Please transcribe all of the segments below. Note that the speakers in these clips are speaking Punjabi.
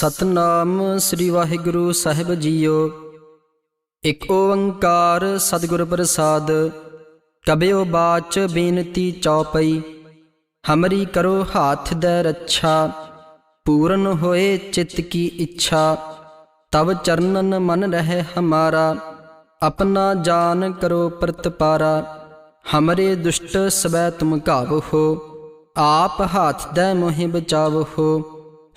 ਸਤਨਾਮ ਸ੍ਰੀ ਵਾਹਿਗੁਰੂ ਸਾਹਿਬ ਜੀਓ। ਇਕ ਓੰਕਾਰ ਸਤਿਗੁਰ ਪ੍ਰਸਾਦ, ਕਬਿਓ ਬਾਚ ਬੇਨਤੀ ਚੌਪਈ, ਹਮਰੀ ਕਰੋ ਹਾਥ ਦੇ ਰੱਛਾ, ਪੂਰਨ ਹੋਏ ਚਿਤ ਕੀ ਇੱਛਾ, ਤਵ ਚਰਨਨ ਮਨ ਰਹੇ ਹਮਾਰਾ, ਆਪਣਾ ਜਾਨ ਕਰੋ ਪ੍ਰਤਪਾਰਾ, ਹਮਰੇ ਦੁਸ਼ਟ ਸਵੈ ਤੁਮ ਕਾਬੂ ਹੋ, ਆਪ ਹਾਥ ਦੇ ਮੋਹਿ ਬਚਾਵ ਹੋ।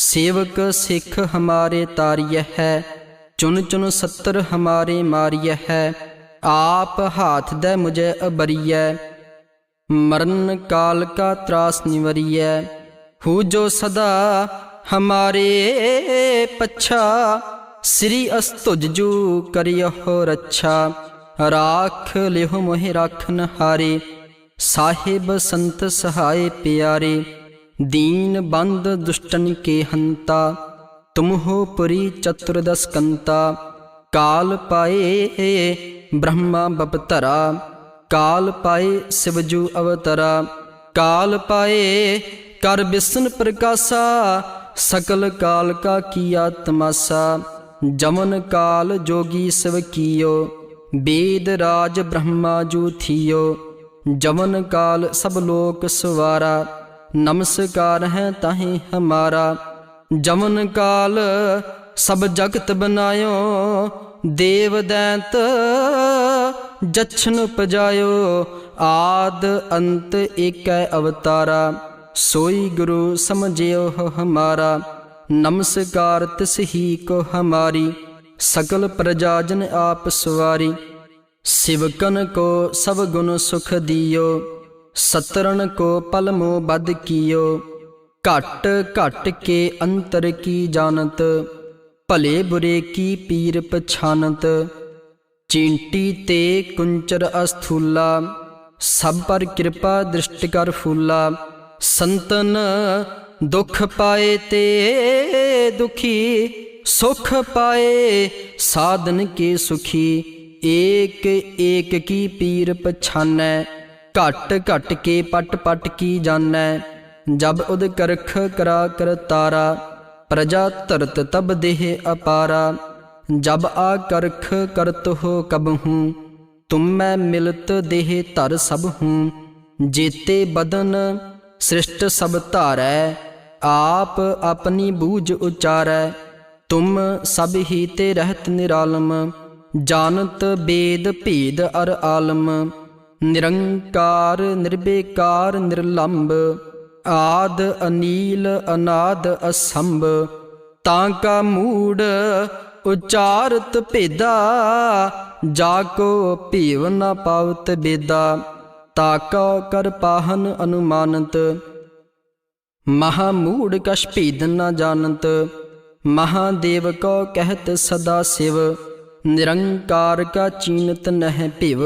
ਸੇਵਕ ਸਿੱਖ ਹਮਾਰੇ ਤਾਰਿਯ ਹੈ ਚੁਨ ਚੁਨ ਸੱਤਰ ਹਮਾਰੇ ਮਾਰਿਯ ਹੈ, ਆਪ ਹਾਥ ਦੇ ਮੁਝੇ ਅਬਰੀਐ। ਮਰਨ ਕਾਲ ਕਾ ਤਰਾਸ ਨਿਵਰੀਐ, ਹੂ ਜੋ ਸਦਾ ਹਮਾਰੇ ਪੱਛਾ, ਸ੍ਰੀ ਅਸਤੁਜੂ ਕਰਿਓ ਰੱਛਾ। ਰਾਖ ਲਿਹੁ ਮੋਹਿ ਰਾਖਨ ਹਾਰੇ ਸਾਹਿਬ ਸੰਤ ਸਹਾਏ ਪਿਆਰੇ। दीन बंद दुष्टन के हंता तुम हो पुरी चतुर्दश कंता काल पाए ब्रह्मा बपतरा काल पाए शिवजू अवतरा काल पाए कर विष्णु प्रकाशा सकल काल का किया तमाशा जमन काल जोगी शिव कियो वेद राज ब्रह्मा जू थियो जमन काल सब लोक सवारा ਨਮਸਕਾਰ ਹੈ ਤਾਹੀ ਹਮਾਰਾ। ਜਮਨ ਕਾਲ ਸਭ ਜਗਤ ਬਨਾਇਓ, ਦੇਵ ਦੈਂਤ ਜਛਨ ਪਜਾਇਓ ਆਦ ਅੰਤ ਏਕੈ ਅਵਤਾਰਾ, ਸੋਈ ਗੁਰੂ ਸਮਝਿਓ ਹਮਾਰਾ। ਨਮਸਕਾਰ ਤਿਸ ਹੀ ਕੋ ਹਮਾਰੀ, ਸਕਲ ਪ੍ਰਜਾਜਨ ਆਪ ਸਵਾਰੀ। ਸਿਵਕਨ ਕੋ ਸਭ ਗੁਣ ਸੁਖ ਦਿਓ। दियो ਸਤਰਣ ਕੋ ਪਲ ਮੋ ਬਦ ਕੀਓ ਘਟ ਘਟ ਕੇ ਅੰਤਰ ਕੀ ਜਾਣਤ ਭਲੇ ਬੁਰੇ ਕੀ ਪੀਰ ਪਛਾਨਤ ਚਿੰਟੀ ਤੇ ਕੁੰਚਰ ਅਸਥੂਲਾ ਸਭ ਪਰ ਕਿਰਪਾ ਦ੍ਰਿਸ਼ਟ ਕਰ ਫੂਲਾ ਸੰਤਨ ਦੁਖ ਪਾਏ ਤੇ ਦੁਖੀ ਸੁਖ ਪਾਏ ਸਾਧਨ ਕੇ ਸੁਖੀ ਏਕ ਏਕ ਕੀ ਪੀਰ ਪਛਾਨੈ ਘਟ ਘਟ ਕੇ ਪਟ ਪਟ ਕੀ ਜਾਣੈ? ਜਬ ਉਦ ਕਰਖ ਕਰਾ ਕਰ ਤਾਰਾ, ਪ੍ਰਜਾ ਧਰਤ ਤਬ ਦੇਹ ਅਪਾਰਾ। ਜਬ ਆ ਕਰਖ ਕਰਤ ਹੋ ਕਬਹੂ ਤੁਮ ਮੈਂ ਮਿਲਤ ਦੇਹ ਧਰ ਸਭ ਹੂੰ। ਜੀਤੇ ਬਦਨ ਸ੍ਰਿਸ਼ਟ ਸਭ ਧਾਰੈ, ਆਪ ਆਪਣੀ ਬੂਝ ਉਚਾਰੈ। ਤੁਮ ਸਭ ਹੀ ਤੇ ਰਹਿਤ ਨਿਰਾਲਮ, ਜਾਣਤ ਬੇਦ ਭੇਦ ਅਰ ਆਲਮ। ਨਿਰੰਕਾਰ, ਨਿਰਬੇਕਾਰ, ਨਿਰਲੰਭ, ਆਦ ਅਨੀਲ, ਅਨਾਦ ਅਸੰਭ, ਤਾਂ ਕਾ ਮੂੜ ਉਚਾਰਤ ਭੇਦਾ, ਜਾ ਕੋ ਭੀਵ ਨ ਪਾਵਤ ਬੇਦਾ ਤਾਕਾ ਕਰ ਪਾਹਨ ਅਨੁਮਾਨਤ। ਮਹਾ ਮੂੜ ਕਛ ਭੇਦ ਨ ਜਾਣਤ ਮਹਾਦੇਵ ਕੋ ਕਹਿਤ ਸਦਾ ਸਿਵ, ਨਿਰੰਕਾਰ ਕਾ ਚੀਨਤ ਨਹਿ ਭਿਵ।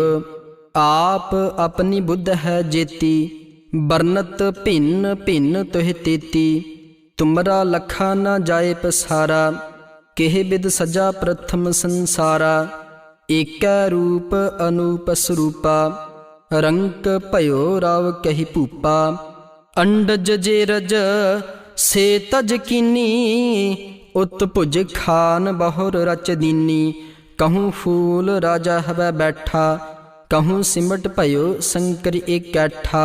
ਆਪ ਆਪਣੀ ਬੁੱਧ ਹੈ ਜੇਤੀ ਬਰਨਤ ਭਿੰਨ ਭਿੰਨ ਤੋਹਿ ਤੇਤੀ। ਤੁਮਰਾ ਲਖਾ ਨਾ ਜਾਏ ਪਸਾਰਾ, ਕਿਹ ਬਿਦ ਸਜਾ ਪ੍ਰਥਮ ਸੰਸਾਰਾ। ਏਕੈ ਰੂਪ ਅਨੂਪ ਸਰੂਪਾ, ਰੰਕ ਭਇਓ ਰਵ ਕਹੀ ਭੂਪਾ। ਅੰਡਜ ਜੇ ਰਜ, ਸੇ ਤਜ ਕੀਨੀ, ਉਤ ਭੁਜ ਖਾਨ ਬਹੁਰ ਰਚ ਦੀਨੀ। ਕਹੂੰ ਫੂਲ ਰਾਜਾ ਹਵੈ ਬੈਠਾ ਕਹੂੰ ਸਿਮਟ ਭਇਓ ਸੰਕਰ ਇਕੱਠਾ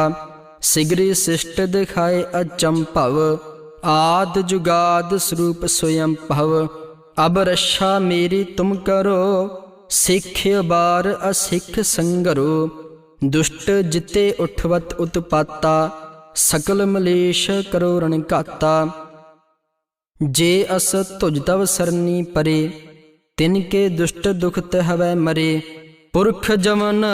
ਸਿਗਰੀ ਸਿਸ਼ਟ ਦਿਖਾਏ ਅਚੰਭਵ ਆਦ ਜੁਗਾਦ ਸਰੂਪ ਸੋਯੰ ਭਵ ਅਬ ਰਸ਼ਾ ਮੇਰੀ ਤੁਮ ਕਰੋ ਸਿੱਖ ਬਾਰ ਅਸਿੱਖ ਸੰਗਰੋ ਦੁਸ਼ਟ ਜਿਤੇ ਉਠਵਤ ਉਤਪਾਤਾ ਸਕਲ ਮਲੇਸ਼ ਕਰੋ ਰਣ ਘਾਤਾ ਜੇ ਅਸ ਤੁਜ ਤਵ ਸਰਨੀ ਪਰੇ ਤਿਨ ਕੇ ਦੁਸ਼ਟ ਦੁਖਤ ਹਵੈ ਮਰੇ ਪੁਰਖ ਜਮਨ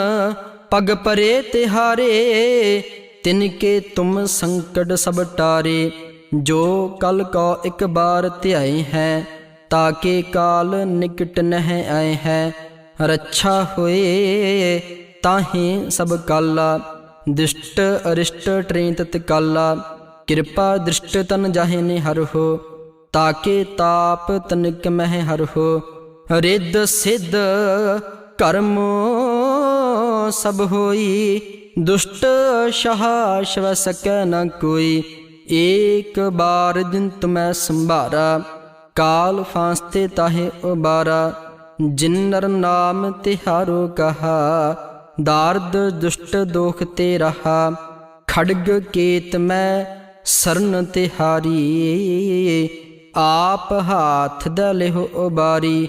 ਪਗ ਪਰੇ ਤਿਹਾਰੇ ਤਿਨ ਕੇ ਤੁਮ ਸੰਕਟ ਸਭ ਟਾਰੇ। ਜੋ ਕਲ ਕੋ ਇੱਕ ਬਾਰ ਧਿਆਏ ਹੈ ਤਾਕੇ ਕਾਲ ਨਿਕਟ ਨਹਿ ਆਏ ਹੈ। ਰੱਛਾ ਹੋਏ, ਤਾਹੇ ਸਭ ਕਾਲਾ। ਦਿਸ਼ਟ ਅਰਿਸ਼ਟ ਟ੍ਰੇਨ ਤਤ ਕਾਲਾ ਕਿਰਪਾ ਦ੍ਰਿਸ਼ਟ ਤਨ ਜਾਹੇ ਨੇ ਹਰ ਹੋ ਤਾਕੇ ਤਾਪ ਤਨਿਕ ਮਹਿ ਹਰ ਹੋ। ਰਿੱਧ ਸਿੱਧ ਕਰਮ ਸਭ ਹੋਈ, ਦੁਸ਼ਟ ਸ਼ਹ ਸ਼ਵ ਸਕੈ ਨ ਕੋਈ। ਏਕ ਬਾਰ ਦਿਨ ਤੁਮੈ ਸੰਭਾਰਾ, ਕਾਲ ਫਾਂਸਤੇ ਤਾਹੇ ਉਬਾਰਾ। ਜਿਨ ਨਰ ਨਾਮ ਤਿਹਾਰੋ ਕਹਾ, ਦਾਰਦ ਦੁਸ਼ਟ ਦੋਖ ਤੇ ਰਹਾ। ਖੜਗ ਕੇਤ ਮੈਂ ਸਰਨ ਤਿਹਾਰੀ, ਆਪ ਹਾਥ ਦਲਿਹੁ ਉਬਾਰੀ।